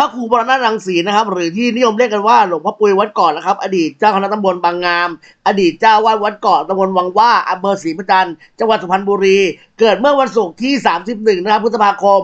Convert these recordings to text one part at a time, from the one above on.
พระครูบรณรังสีนะครับ หรือที่นิยมเรียกกันว่าหลวงพ่อปุยวัดเกาะนะครับ อดีตเจ้าคณะตำบลบางงาม อดีตเจ้าวาดวัดเกาะตำบลวังว่าอำเภอศรีประจันต์จังหวัดสุพรรณบุรี เกิดเมื่อวันศุกร์ที่ 31 นะครับพฤษภาคม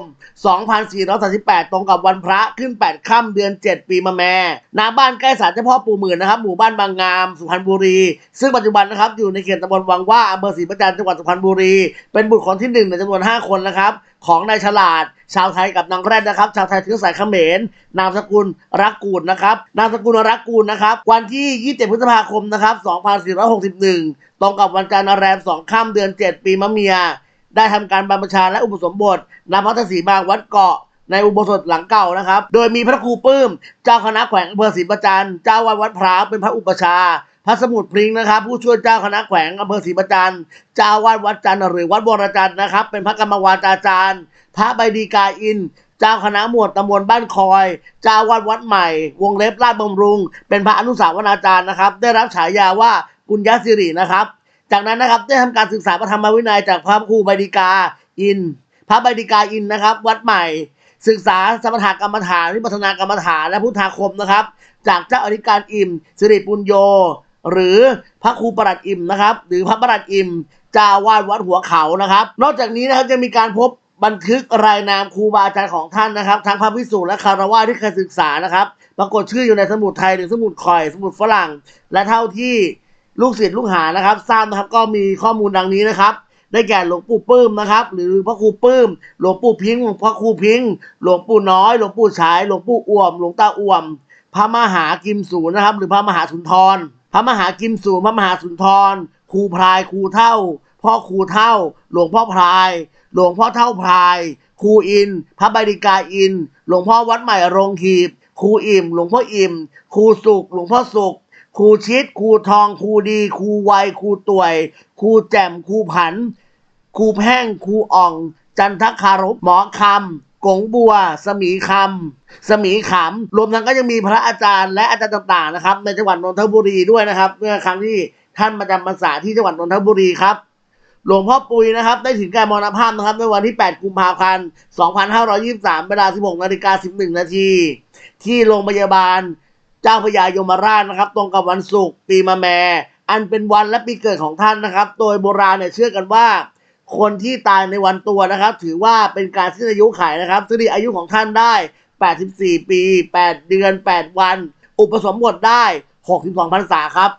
2438 ตรงกับวันพระขึ้น 8 ค่ำเดือน 7 ปีมะแม่ณบ้านใกล้ศาลเจ้าพ่อปู่หมื่นนะครับ หมู่บ้านบางงาม สุพรรณบุรี ซึ่งปัจจุบันนะครับอยู่ในเขตตำบลวังว่าอำเภอศรีประจันต์จังหวัดสุพรรณบุรี เป็นบุตรคนที่หนึ่งในจำนวน 5 คนนะครับของนายฉลาดชาวไทยกับนางแรดนะครับ ชาวไทยเชื้อสายเขมร นามสกุลรักกูลนะครับ นามสกุลรักกูลนะครับ วันที่ 27 พฤษภาคมนะครับ 2461 ตรงกับวันจันทร์แรม2ค่ำเดือน 7 ปีมะเมีย ได้ทำการบรรพชาและอุปสมบทณพระทศีมาวัดเกาะในอุโบสถหลังเก่านะครับ โดยมีพระครูปื้ม เจ้าคณะแขวงอำเภอศรีประจันเจ้าวัดวัดพร้าวเป็นพระอุปชา พระสมุทรพริงนะครับ ผู้ช่วยเจ้าคณะแขวงอำเภอศรีประจันต์เจ้าวาดวัดจันทร์หรือวัดบวรจันทร์นะครับ เป็นพระกรรมวาจาจารย์ พระใบดีกาอิน เจ้าคณะหมวดตำบลบ้านคอย เจ้าวาดวัดใหม่ วงเล็บลาดบำรุง เป็นพระอนุสาวนาจารย์นะครับ ได้รับฉายาว่าปุญญสิรินะครับ จากนั้นนะครับได้ทำการศึกษาพระธรรมวินัยจากพระครูใบดีกาอิน พระใบดีกาอินนะครับ วัดใหม่ ศึกษาสมถกรรมฐานวิปัสสนากรรมฐานและพุทธาคมนะครับ จากเจ้าอธิการอิ่มสิริปุญโย หรือพระครูประหลัดอิ่มนะครับ หรือพระประหลัดอิ่มเจ้าวาดวัดหัวเขานะครับ นอกจากนี้นะครับจะมีการพบบันทึกรายนามครูบาอาจารย์ของท่านนะครับ ทั้งพระพิสุและคารวะที่เคยศึกษานะครับปรากฏชื่ออยู่ในสมุดไทยหรือสมุดคอย สมุดฝรั่ง และเท่าที่ลูกศิษย์ลูกหานะครับทราบนะครับก็มีข้อมูลดังนี้นะครับได้แก่หลวงปู่ปื้มนะครับ หรือพระครูปื้ม หลวงปู่พิงค์พระครูพิงค์หลวงปู่น้อย หลวงปู่ฉาย หลวงปู่อ่วม หลวงตาอ่วม พระมหากิมสูรนะครับ หรือพระมหาสุนทร พระมหากิมสูรพระมหาสุนทรครูพรายครูเท่า พ่อครูเท่า หลวงพ่อพราย หลวงพ่อเท่าพรายครูอิน พระใบดิกาอิน หลวงพ่อวัดใหม่โรงหีบครูอิ่ม หลวงพ่ออิ่มครูสุข หลวงพ่อสุขครูชิดครูทองครูดีครูไวครูต่วยครูแจ่มครูผันครูแพ่งครูอ่อง จันทคารบหมอคำ กงบัว สมีคำสมีขำรวมทั้งก็ยังมีพระอาจารย์และอาจารย์ต่างๆนะครับ ในจังหวัดนนทบุรีด้วยนะครับ เมื่อครั้งที่ท่านมาจำพรรษาที่จังหวัดนนทบุรีครับหลวงพ่อปุยนะครับ ได้ถึงแก่มรณภาพนะครับในวันที่ 8 กุมภาพันธ์ 2523 เวลา 16นาฬิกา11 นาที ที่โรงพยาบาลเจ้าพยายมราชนะครับ ตรงกับวันศุกร์ปีมะแม อันเป็นวันและปีเกิดของท่านนะครับ โดยโบราณเนี่ยเชื่อกันว่า คนที่ตายในวันตัวนะครับ ถือว่าเป็นการสิ้นอายุขัยนะครับซึ่งอายุของท่านได้ 84 ปี 8 เดือน 8 วัน อุปสมบทได้ 62พรรษาครับ